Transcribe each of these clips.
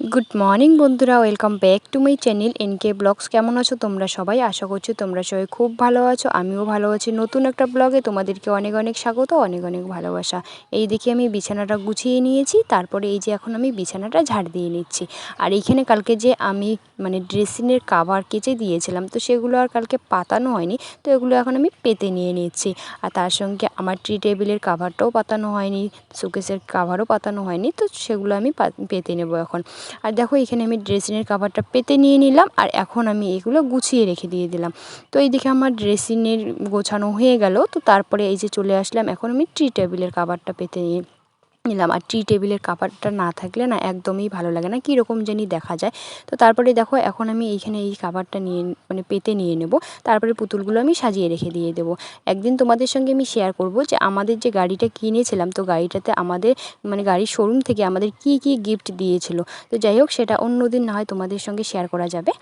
Good morning বন্ধুরা welcome back to my channel NK vlogs কেমন আছো তোমরা সবাই? আশা করছি তোমরা সবাই খুব ভালো আছো। আমিও ভালো আছি। নতুন একটা ব্লগে তোমাদেরকে অনেক অনেক স্বাগত, অনেক অনেক ভালোবাসা। এই দেখে আমি বিছানাটা গুছিয়ে নিয়েছি, তারপরে এই যে এখন আমি বিছানাটা ঝাড় দিয়ে নিচ্ছি। আর এইখানে কালকে যে আমি মানে ড্রেসিংয়ের কাভার কেচে দিয়েছিলাম, তো সেগুলো আর কালকে পাতানো হয়নি, তো এগুলো এখন আমি পেতে নিয়ে নিচ্ছি। আর তার সঙ্গে আমার ট্রি টেবিলের কাভারটাও পাতানো হয়নি শোকেসের কাভারও পাতানো হয়নি, তো সেগুলো আমি পেতে নেব এখন। আর দেখো, এখানে আমি ড্রেসিনের কাভারটা পেতে নিয়ে নিলাম, আর এখন আমি এগুলো গুছিয়ে রেখে দিয়ে দিলাম। তো এইদিকে আমার ড্রেসিনের গোছানো হয়ে গেল, তো তারপরে এই যে চলে আসলাম, এখন আমি ট্রি টেবিলের কাভারটা পেতে নিয়ে নিলাম আর টি টেবিলের কাপড়টা না থাকলে না একদমই ভালো লাগে না। কীরকম জানি দেখা যায়। তো তারপরে দেখো, এখন আমি এইখানে এই কাপড়টা নিয়ে মানে পেতে নিয়ে নেব। তারপরে পুতুলগুলো আমি সাজিয়ে রেখে দিয়ে দেবো। একদিন তোমাদের সঙ্গে আমি শেয়ার করব যে, আমাদের যে গাড়িটা কিনেছিলাম, তো গাড়িটাতে আমাদের মানে গাড়ির শোরুম থেকে আমাদের কি কি গিফট দিয়েছিল। তো যাই হোক, সেটা অন্য দিন না হয় তোমাদের সঙ্গে শেয়ার করা যাবে।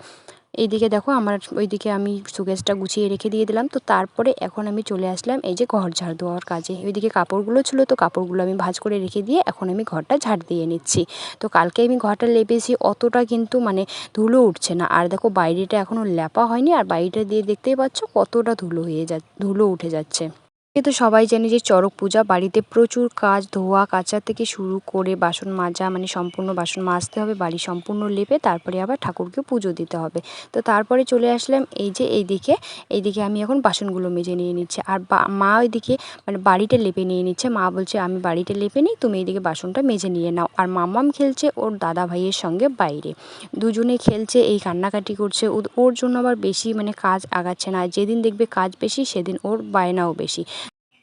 এইদিকে দেখো আমার ওইদিকে আমি সুকেসটা গুছিয়ে রেখে দিয়ে দিলাম। তো তারপরে এখন আমি চলে আসলাম এই যে ঘর ঝাড় দেওয়ার কাজে। ওইদিকে কাপড়গুলো ছিল তো কাপড়গুলো আমি ভাজ করে রেখে দিয়ে এখন আমি ঘরটা ঝাড় দিয়ে নিচ্ছি। তো কালকে আমি ঘরটা লেপেছি, অতটা কিন্তু মানে ধুলো উঠছে না। আর দেখো বাইরেটা এখনও লেপা হয়নি, আর বাইরেটা দিয়ে দেখতেই পাচ্ছ কতটা ধুলো হয়ে যা, ধুলো উঠে যাচ্ছে। তো সবাই জানে যে চড়ক পূজা বাড়িতে প্রচুর কাজ, ধোয়া, কাচা থেকে শুরু করে বাসন মাজা মানে সম্পূর্ণ বাসন মাজতে হবে, বাড়ি সম্পূর্ণ লেপে তারপরে আবার ঠাকুরকে পুজো দিতে হবে। তো তারপরে চলে আসলাম এই যে এইদিকে এইদিকে আমি এখন বাসনগুলো মেজে নিয়ে নিচ্ছি। আর মা ওইদিকে মানে বাড়িটা লেপে নিয়ে নিচ্ছে। মা বলছে, আমি বাড়িটা লেপে নিই, তুমি এইদিকে বাসনটা মেজে নিয়ে নাও। আর মামাম খেলছে ওর দাদা ভাইয়ের সঙ্গে বাইরে। দুজনে খেলছে, এই কান্নাকাটি করছে। ওর জন্য আবার বেশি মানে কাজ আগাচ্ছে না। যেদিন দেখবে কাজ বেশি, সেদিন ওর বায়নাও বেশি।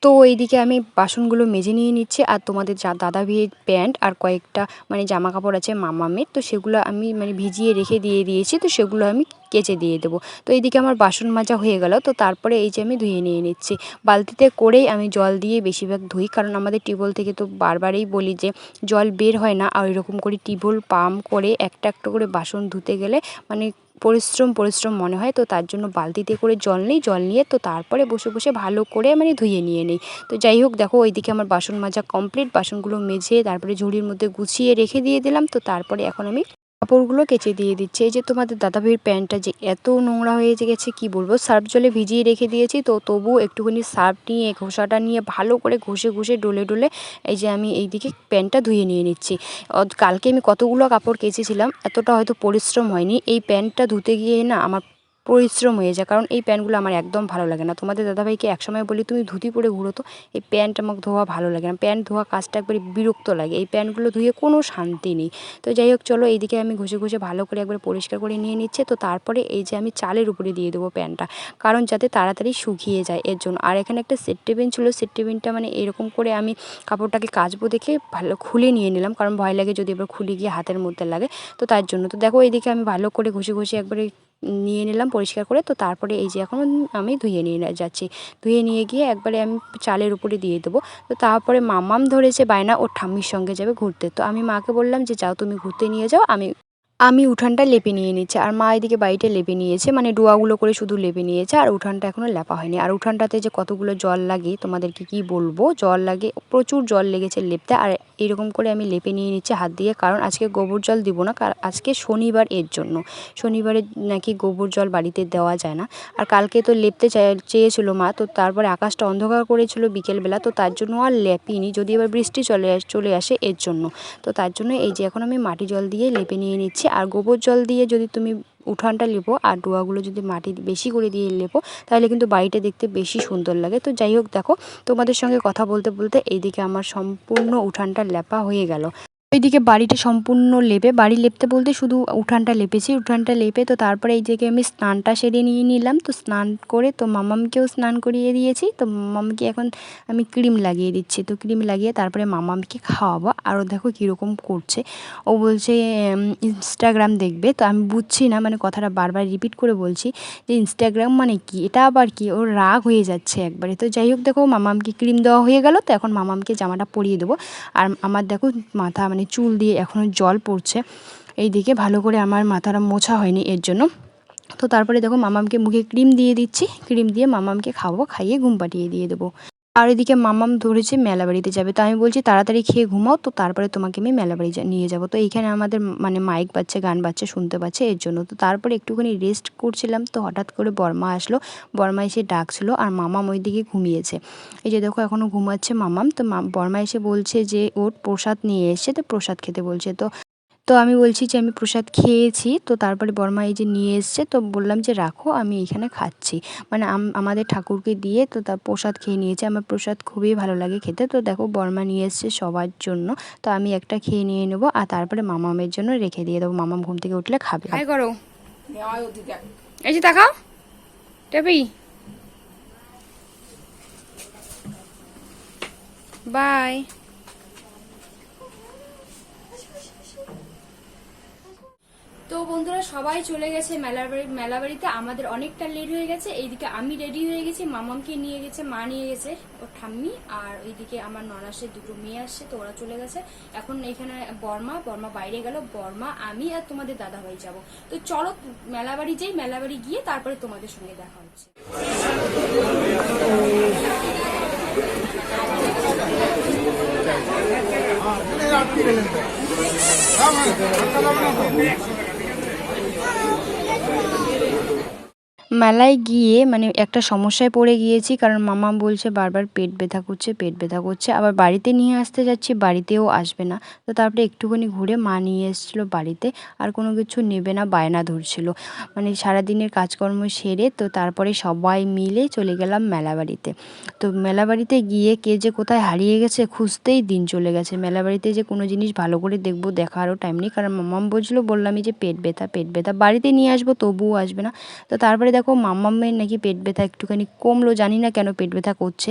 তো এইদিকে আমি বাসনগুলো মেজে নিয়ে নিচ্ছি আর তোমাদের যা দাদা বিয়ের প্যান্ট আর কয়েকটা মানে জামা কাপড় আছে মামামের, তো সেগুলো আমি মানে ভিজিয়ে রেখে দিয়ে দিয়েছি, তো সেগুলো আমি কেচে দিয়ে দেবো। তো এইদিকে আমার বাসন মাজা হয়ে গেল, তো তারপরে এই যে আমি ধুয়ে নিয়ে নিচ্ছি। বালতিতে করেই আমি জল দিয়ে বেশিরভাগ ধুই, কারণ আমাদের টিউবওয়েল থেকে তো বারবারই বলি যে জল বের হয় না, আর এরকম করে টিউবওয়েল পাম্প করে একটা একটা করে বাসন ধুতে গেলে মানে পরিশ্রম পরিশ্রম মনে হয়, তো তার জন্য বালতিতে করে জল নিই, জল নিয়ে তো তারপরে বসে বসে ভালো করে মানে ধুয়ে নিয়ে নিই। তো যাই হোক, দেখো ওইদিকে আমার বাসন মাজা কমপ্লিট বাসনগুলো মেজে তারপরে ঝুড়ির মধ্যে গুছিয়ে রেখে দিয়ে দিলাম, তো তারপরে এখন আমি কাপড়গুলো কেচে দিয়ে দিচ্ছে। এই যে তোমাদের দাদাভাইয়ের প্যান্টটা যে এত নোংরা হয়ে গেছে, কি বলব? সার্ফ জলে ভিজিয়ে রেখে দিয়েছি। তো তবু একটুখানি সার্ফ নিয়ে ঘষাটা নিয়ে ভালো করে ঘষে ঘষে ডলে ডলে এই যে আমি এইদিকে প্যান্টটা ধুয়ে নিয়ে নিচ্ছি। কালকে আমি কতগুলো কাপড় কেচেছিলাম, এতটা হয়তো পরিশ্রম হয়নি। এই প্যান্টটা ধুতে গিয়ে না আমার পরিশ্রম হয়ে যায়। কারণ এই প্যান্টগুলো আমার একদম ভালো লাগে না। তোমাদের দাদাভাইকে একসময় বলি, তুমি ধুতি পরে ঘুরো তো। এই প্যান্ট আমাকে ধোয়া ভালো লাগে না। প্যান্ট ধোয়া কাজটা একবারে বিরক্ত লাগে। এই প্যান্টগুলো ধুয়ে কোনো শান্তি নেই। তো যাই হোক, চলো এইদিকে আমি ঘষে ঘষে ভালো করে একবার পরিষ্কার করে নিয়ে নিচ্ছে। তো তারপরে এই যে আমি চালের উপরে দিয়ে দেবো প্যান্টটা কারণ যাতে তাড়াতাড়ি শুকিয়ে যায় এর জন্য। আর এখানে একটা সেট টেবিন ছিল, সেট টেবিনটা মানে এরকম করে আমি কাপড়টাকে কাচবো দেখে ভালো খুলে নিয়ে নিলাম। কারণ ভয় লাগে যদি এবার খুলে গিয়ে হাতের মধ্যে লাগে। তো তার জন্য। তো দেখো এইদিকে আমি ভালো করে ঘষে ঘষে একবারে নিয়ে নিলাম পরিষ্কার করে। তো তারপরে এই যে এখন আমি ধুয়ে নিয়ে যাচ্ছি। ধুয়ে নিয়ে গিয়ে একবারে আমি চালের উপরে দিয়ে দেবো। তো তারপরে মামাম ধরেছে বায়না, ওর ঠাম্মির সঙ্গে যাবে ঘুরতে। তো আমি মাকে বললাম যে, যাও তুমি ঘুরতে নিয়ে যাও, আমি আমি উঠানটা লেপে নিয়ে নিচ্ছি আর মা এদিকে বাড়িটা লেপে নিয়েছে মানে ডোয়াগুলো করে শুধু লেপে নিয়েছে, আর উঠানটা এখনও লেপা হয়নি। আর উঠানটাতে যে কতগুলো জল লাগে, তোমাদেরকে কি বলব? জল লাগে, প্রচুর জল লেগেছে লেপতে, আর এরকম করে আমি লেপে নিয়ে নিচ্ছি হাত দিয়ে, কারণ আজকে গোবর জল দিব না কারণ আজকে শনিবার এর জন্য। শনিবারে নাকি গোবর জল বাড়িতে দেওয়া যায় না। আর কালকে তো লেপতে চেয়েছিল মা, তো তারপরে আকাশটা অন্ধকার করেছিল বিকেলবেলা, তো তার জন্য আর লেপিনি, যদি এবার বৃষ্টি চলে চলে আসে এর জন্য। তো তার জন্য এই যে এখন আমি মাটি জল দিয়ে লেপে নিয়ে নিচ্ছি আর গোবর জল দিয়ে যদি তুমি উঠানটা লেপো আর ডোয়াগুলো যদি মাটি বেশি করে দিয়ে লেপো, তাহলে কিন্তু বাড়িটা দেখতে বেশি সুন্দর লাগে। তো যাই হোক দেখো, তোমাদের সঙ্গে কথা বলতে বলতে এইদিকে আমার সম্পূর্ণ উঠানটা লেপা হয়ে গেল। ওইদিকে বাড়িটা সম্পূর্ণ লেপে, বাড়ি লেপতে বলতে শুধু উঠানটা লেপেছি, উঠানটা লেপে তো তারপরে এই দিকে আমি স্নানটা সেরে নিয়ে নিলাম। তো স্নান করে তো মামামকেও স্নান করিয়ে দিয়েছি। তো মামামকে এখন আমি ক্রিম লাগিয়ে দিচ্ছি। তো ক্রিম লাগিয়ে তারপরে মামামকে খাওয়াবো। আরও দেখো কীরকম করছে। ও বলছে ইনস্টাগ্রাম দেখবে। তো আমি বুঝছি না মানে কথাটা বারবার রিপিট করে বলছি যে ইনস্টাগ্রাম মানে কি? এটা আবার কি? ওর রাগ হয়ে যাচ্ছে একবারে। তো যাই হোক দেখো, মামামকে ক্রিম দেওয়া হয়ে গেল। তো এখন মামামকে জামাটা পরিয়ে দেবো। আর আমার দেখো মাথা মানে চুল দিয়ে এখনও জল পড়ছে। এই দিকে ভালো করে আমার মাথাটা মোছা হয়নি এর জন্য। তো তারপরে দেখো মামামকে মুখে ক্রিম দিয়ে দিচ্ছি। ক্রিম দিয়ে মামামকে খাব খাইয়ে ঘুম পাঠিয়ে দিয়ে দেবো। আর এদিকে মামাম ধরেছে মেলাবাড়িতে যাবে। তো আমি বলছি, তাড়াতাড়ি খেয়ে ঘুমাও, তো তারপরে তোমাকে আমি মেলাবাড়ি যা- নিয়ে যাব। তো এইখানে আমাদের মানে মাইক বাচ্চা গান বাচ্চা শুনতে পাচ্ছে এর জন্য। তো তারপরে একটুখানি রেস্ট করছিলাম, তো হঠাৎ করে বর্মা আসলো। বর্মা এসে ডাকছিল আর মামাম ওই দিকে ঘুমিয়েছে। এই যে দেখো এখনও ঘুমাচ্ছে মামাম। তো বর্মা এসে বলছে যে, ওর প্রসাদ নিয়ে এসছে। তো প্রসাদ খেতে বলছে। তো তো আমি বলছি যে আমি প্রসাদ খেয়েছি তো তারপরে বর্মা এই যে নিয়ে এসছে তো বললাম যে রাখো আমি এখানে খাচ্ছি। মানে আমাদের ঠাকুরকে দিয়ে তো তার প্রসাদ খেয়ে নিয়েছে। আমার প্রসাদ খুবই ভালো লাগে খেতে। তো দেখো বর্মা নিয়ে এসছে সবার জন্য। তো আমি একটা খেয়ে নিয়ে নেব আর তারপরে মামামের জন্য রেখে দিয়ে দেবো। মামাম ঘুম থেকে উঠলে খাবে। করো। এই যে তাকাও। টেপি। বাই। তো বন্ধুরা, সবাই চলে গেছে মেলার বাড়ি মেলা বাড়িতে। আমাদের অনেকটা লেট হয়ে গেছে। এইদিকে আমি রেডি হয়ে গেছি, মামামকে নিয়ে গেছে, মা নিয়ে গেছে ওর ঠাম্মি। আর ওইদিকে আমার ননাসের দুটো মেয়ে আসছে, তো ওরা চলে গেছে। এখন এখানে বর্মা বর্মা বাইরে গেল, বর্মা, আমি আর তোমাদের দাদা ভাই যাব। তো চলো, মেলা বাড়ি যাই, মেলা বাড়ি গিয়ে তারপরে তোমাদের সঙ্গে দেখা হচ্ছে। মেলায় গিয়ে মানে একটা সমস্যায় পড়ে গিয়েছি। কারণ মামা বলছে বারবার পেট ব্যথা করছে, পেট ব্যথা করছে। আবার বাড়িতে নিয়ে আসতে যাচ্ছি, বাড়িতেও আসবে না। তো তারপরে একটুখানি ঘুরে মা নিয়ে এসেছিল বাড়িতে। আর কোনো কিছু নেবে না, বায়না ধরছিল। মানে সারাদিনের কাজকর্ম সেরে তো তারপরে সবাই মিলে চলে গেলাম মেলা বাড়িতে তো মেলা বাড়িতে গিয়ে কে যে কোথায় হারিয়ে গেছে খুঁজতেই দিন চলে গেছে। মেলা বাড়িতে যে কোনো জিনিস ভালো করে দেখব দেখারও টাইম নেই। কারণ মামাম বলছিল, বললামই যে পেট ব্যথা পেট ব্যথা। বাড়িতে নিয়ে আসব, তবুও আসবে না। তো তারপরে দেখো মাম্মামের নাকি পেট ব্যথা একটুখানি কমলো জানি না কেন পেট ব্যথা করছে।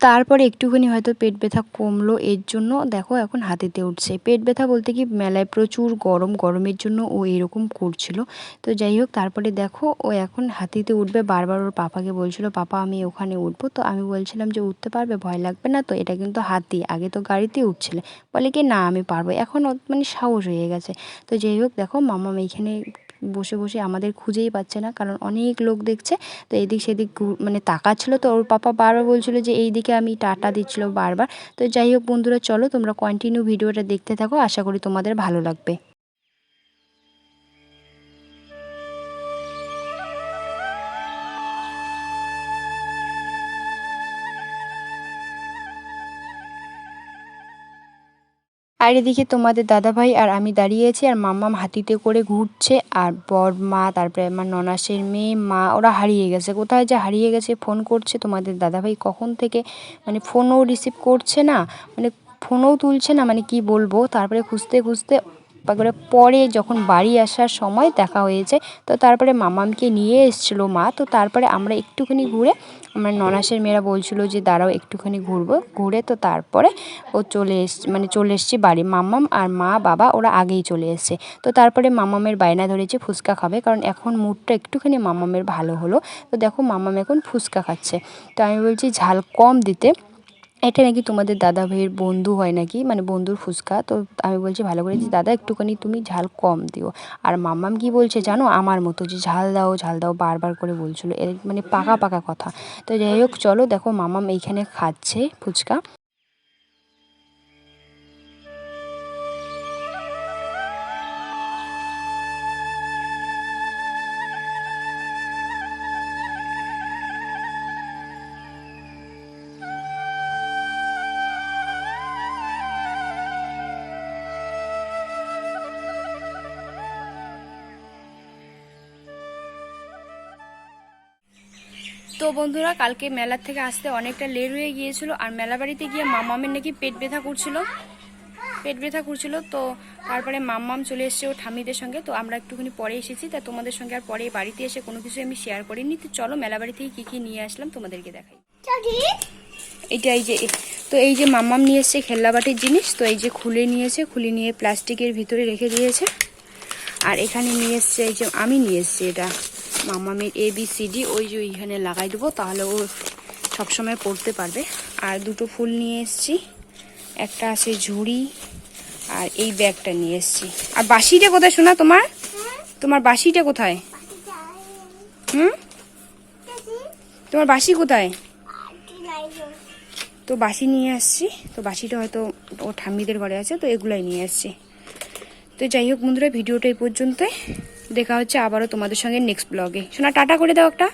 তারপরে একটুখানি হয়তো পেট ব্যথা কমলো, এর জন্য দেখো এখন হাতিতে উঠছে। পেট ব্যথা বলতে কি, মেলায় প্রচুর গরম, গরমের জন্য ও এরকম করছিল। তো যাই হোক, তারপরে দেখো ও এখন হাতিতে উঠবে। বারবার ওর পাপাকে বলছিল, পাপা, আমি ওখানে উঠবো। তো আমি বলছিলাম যে, উঠতে পারবে? ভয় লাগবে না তো? এটা কিন্তু হাতি। আগে তো গাড়িতেই উঠছিলে। বলে কি, না, আমি পারব। এখন মানে সাহস হয়ে গেছে। তো যাই হোক, দেখো মামা এইখানে বসে বসে আমাদের খুঁজেই পাচ্ছে না। কারণ অনেক লোক দেখছে, তো এদিক সেদিক মানে তাকাচ্ছিল তো। ওর পাপা বারবার বলছিলো যে, এই দিকে আমি টাটা দিচ্ছিল বারবার। তো যাই হোক বন্ধুরা, চলো তোমরা কন্টিনিউ ভিডিওটা দেখতে থাকো। আশা করি তোমাদের ভালো লাগবে। আর এদিকে তোমাদের দাদাভাই আর আমি দাঁড়িয়ে আছি আর মাম্মাম হাতিতে করে ঘুরছে আর বর, মা, তারপরে আমার ননাসের মেয়ে, মা, ওরা হারিয়ে গেছে। কোথায় যে হারিয়ে গেছে ফোন করছে তোমাদের দাদাভাই? কখন থেকে? মানে ফোনও রিসিভ করছে না মানে ফোনও তুলছে না মানে কি বলব? তারপরে খুঁজতে খুঁজতে তারপরে পরে যখন বাড়ি আসার সময় দেখা হয়েছে, তো তারপরে মামামকে নিয়ে এসেছিল মা। তো তারপরে আমরা একটুখানি ঘুরে, আমার ননাসের মেয়েরা বলছিল যে, দাঁড়াও, একটুখানি ঘুরবো। ঘুরে তো তারপরে ও চলে এস মানে চলে এসছি বাড়ি মামাম আর মা, বাবা, ওরা আগেই চলে এসছে। তো তারপরে মামামের বায়না ধরেছে ফুচকা খাবে, কারণ এখন মুডটা একটুখানি মামামের ভালো হলো। তো দেখো, মামাম এখন ফুচকা খাচ্ছে। তো আমি বলছি, ঝাল কম দিতে। এটা নাকি তোমাদের দাদা ভাইয়ের বন্ধু হয় নাকি? মানে বন্ধুর ফুচকা। তো আমি বলছি ভালো করে যে দাদা একটুখানি তুমি ঝাল কম দিও। আর মাম্মাম কি বলছে জানো? আমার মতো যে ঝাল দাও ঝাল দাও বারবার করে বলছিল। এর মানে পাকা পাকা কথা। তো যাই হোক চলো দেখো মামাম এইখানে খাচ্ছে ফুচকা। তো বন্ধুরা কালকে মেলার থেকে আসতে অনেকটা লেট হয়ে গিয়েছিল আর মেলা বাড়িতে গিয়ে মামামের নাকি পেট ব্যথা করছিল। পেট ব্যথা করছিল তো তারপরে মাম্মাম চলে এসেছে ও ঠামিদের সঙ্গে তো আমরা একটুখানি পরে এসেছি। তা তোমাদের সঙ্গে আর পরে বাড়িতে এসে কোনো কিছু আমি শেয়ার করিনি। তো চলো মেলা বাড়ি থেকে কী কী নিয়ে আসলাম তোমাদেরকে দেখাই। এটা এই যে তো এই যে মাম্মাম নিয়ে এসছে খেলনাবাটির জিনিস তো এই যে খুলে নিয়েছে খুলে নিয়ে প্লাস্টিকের ভিতরে রেখে দিয়েছে। আর এখানে নিয়ে এসছে এই যে আমি নিয়ে এসছি এটা। মামামের এ বি সি ডি ওই যে ওইখানে লাগাই দেবো, তাহলে ও সবসময় পড়তে পারবে। আর দুটো ফুল নিয়ে এসেছি, একটা আছে ঝুড়ি, আর এই ব্যাগটা নিয়ে এসেছি। আর বাসিটা কোথায় শোনা তোমার? তোমার বাসিটা কোথায়? হুম? তোমার বাসি কোথায়? তো বাসি নিয়ে আসছি, তো বাসিটা হয়তো ও ঠাম্মিদের ঘরে আছে, তো এগুলাই নিয়ে আসছি। তো যাই হোক বন্ধুরা, ভিডিওটা এই পর্যন্তই। দেখা হচ্ছে আবারও তোমাদের সঙ্গে নেক্সট ব্লগে শোনা টাটা করে দাও একটা।